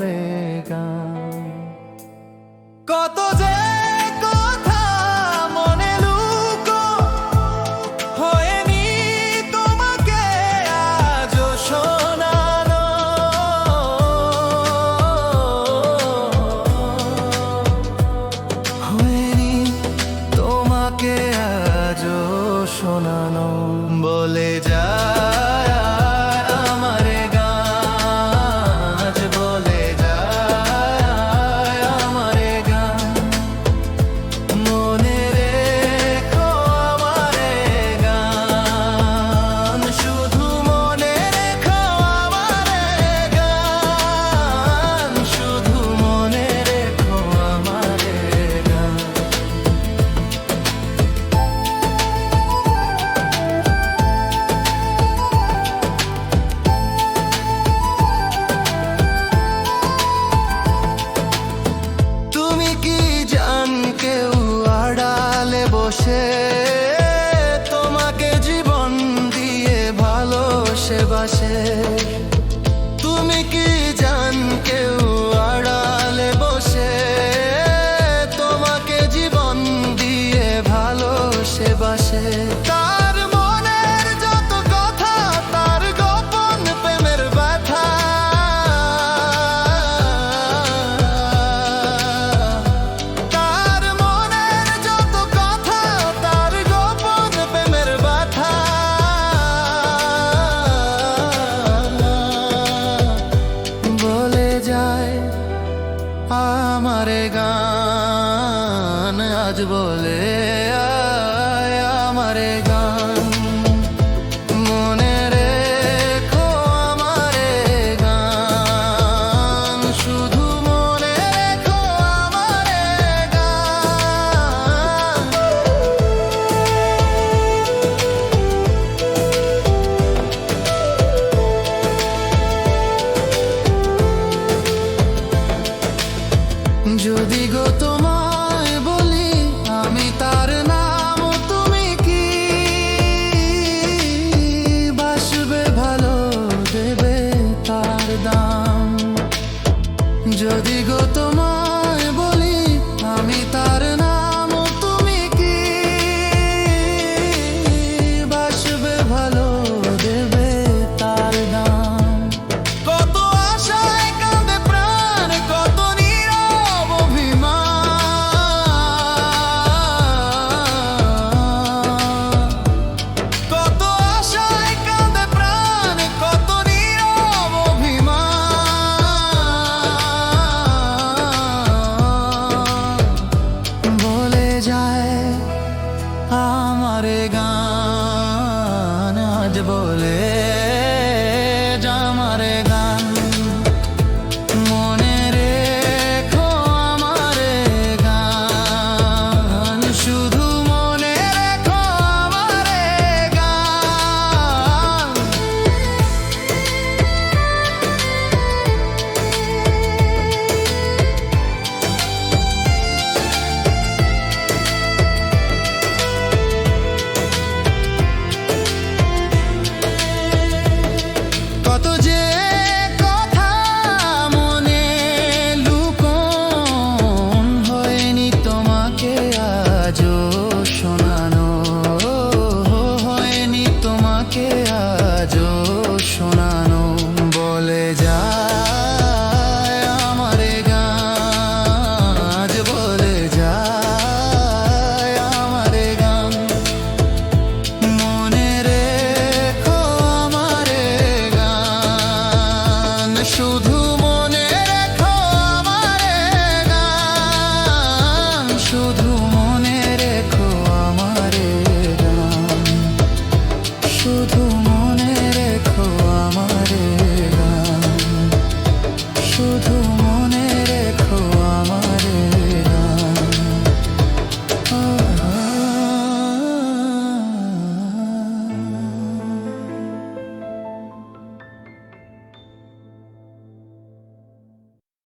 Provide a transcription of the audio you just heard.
রে কত যে কথা হয়নি শোনানো। হয়নি তোমাকে শোনানো বলে যা আমার গান আজ বলে যদি গো